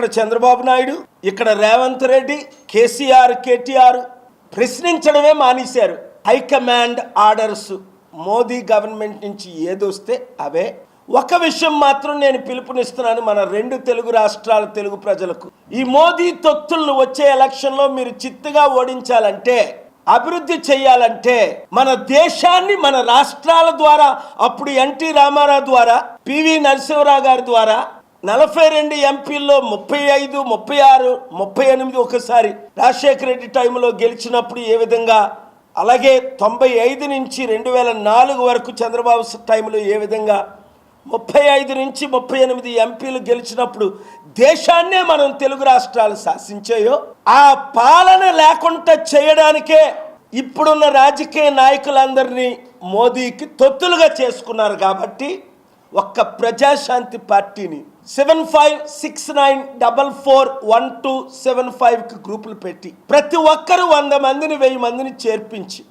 అక్కడ చంద్రబాబు నాయుడు ఇక్కడ రేవంత్ రెడ్డి కేసీఆర్ కేటీఆర్ ప్రశ్నించడమే మానేశారు. హైకమాండ్ ఆర్డర్స్ మోదీ గవర్నమెంట్ నుంచి ఏదొస్తే అవే. ఒక విషయం మాత్రం నేను పిలుపునిస్తున్నాను మన రెండు తెలుగు రాష్ట్రాల తెలుగు ప్రజలకు. ఈ మోదీ తొత్తులను వచ్చే ఎలక్షన్లో మీరు చిత్తుగా ఓడించాలంటే అభివృద్ధి చేయాలంటే మన దేశాన్ని మన రాష్ట్రాల ద్వారా అప్పుడు ఎన్టీ రామారావు ద్వారా పివి నరసింహరావు గారి ద్వారా నలభై రెండు ఎంపీల్లో ముప్పై ఐదు ముప్పై ఆరు ముప్పై ఎనిమిది ఒకసారి రాజశేఖర రెడ్డి టైంలో గెలిచినప్పుడు ఏ విధంగా? అలాగే తొంభై ఐదు నుంచి రెండు వేల నాలుగు వరకు చంద్రబాబు టైంలో ఏ విధంగా? ముప్పై ఐదు నుంచి ముప్పై ఎనిమిది ఎంపీలు గెలిచినప్పుడు దేశాన్నే మనం తెలుగు రాష్ట్రాలు శాసించాయో ఆ పాలన లేకుండా చేయడానికే ఇప్పుడున్న రాజకీయ నాయకులందరినీ మోదీకి తొత్తులుగా చేసుకున్నారు కాబట్టి ఒక్క ప్రజాశాంతి పార్టీని seven five six nine double four one two seven ఫైవ్కి గ్రూపులు పెట్టి ప్రతి ఒక్కరు వంద మందిని వెయ్యి మందిని చేర్పించి